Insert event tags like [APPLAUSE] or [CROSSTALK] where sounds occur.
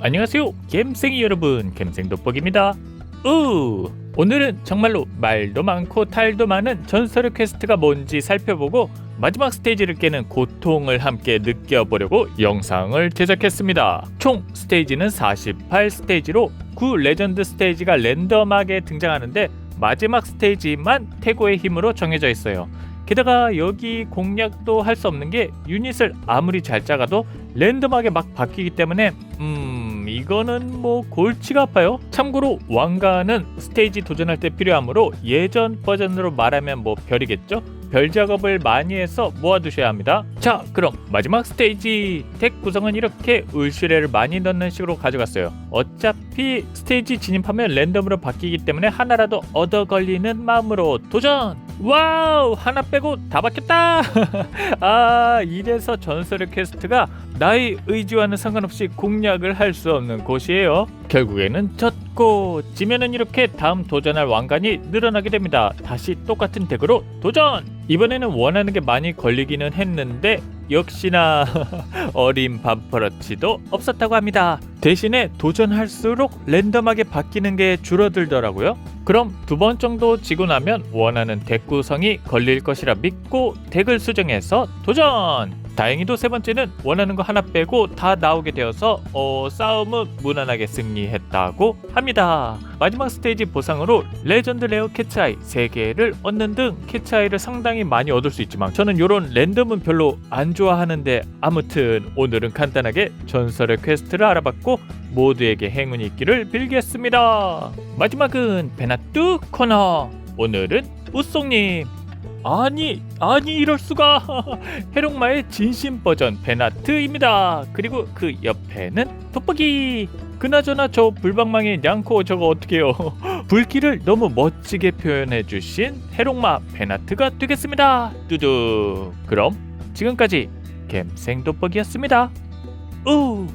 안녕하세요 갬생이 여러분. 갬생돋보기입니다. 우! 오늘은 정말로 말도 많고 탈도 많은 전설의 퀘스트가 뭔지 살펴보고 마지막 스테이지를 깨는 고통을 함께 느껴보려고 영상을 제작했습니다. 총 스테이지는 48 스테이지로 9 레전드 스테이지가 랜덤하게 등장하는데 마지막 스테이지만 태고의 힘으로 정해져 있어요. 게다가 여기 공략도 할 수 없는 게 유닛을 아무리 잘 짜가도 랜덤하게 막 바뀌기 때문에 음 이거는 뭐 골치가 아파요. 참고로 왕가는 스테이지 도전할 때 필요하므로 예전 버전으로 말하면 뭐 별이겠죠? 별 작업을 많이 해서 모아두셔야 합니다 자 그럼 마지막 스테이지 덱 구성은 이렇게 울슈레를 많이 넣는 식으로 가져갔어요 어차피 스테이지 진입하면 랜덤으로 바뀌기 때문에 하나라도 얻어 걸리는 마음으로 도전 와우 하나 빼고 다 바뀌었다 [LAUGHS] 아 이래서 전설의 퀘스트가 나의 의지와는 상관없이 공략을 할 수 없는 곳이에요. 결국에는 졌고 지면은 이렇게 다음 도전할 왕관이 늘어나게 됩니다. 다시 똑같은 덱으로 도전. 이번에는 원하는 게 많이 걸리기는 했는데 역시나 [LAUGHS] 어린 반퍼러치도 없었다고 합니다. 대신에 도전할수록 랜덤하게 바뀌는 게 줄어들더라고요. 그럼 두 번 정도 지고 나면 원하는 덱 구성이 걸릴 것이라 믿고 덱을 수정해서 도전! 다행히도 세 번째는 원하는 거 하나 빼고 다 나오게 되어서 어, 싸움은 무난하게 승리했다고 합니다. 마지막 스테이지 보상으로 레전드 레어 캐치아이 3개를 얻는 등 캐치아이를 상당히 많이 얻을 수 있지만 저는 이런 랜덤은 별로 안 좋아하는데 아무튼 오늘은 간단하게 전설의 퀘스트를 알아봤고 모두에게 행운이 있기를 빌겠습니다. 마지막은 베나뚜 코너. 오늘은 우송님. 아니 아니 이럴 수가. [LAUGHS] 해롱마의 진심 버전 베나트입니다. 그리고 그 옆에는 돋보기. 그나저나 저 불방망이 냥코 저거 어떡해요? [LAUGHS] 불길을 너무 멋지게 표현해 주신 해롱마 베나트가 되겠습니다. 뚜두. 그럼 지금까지 갬생 돋보기였습니다. 우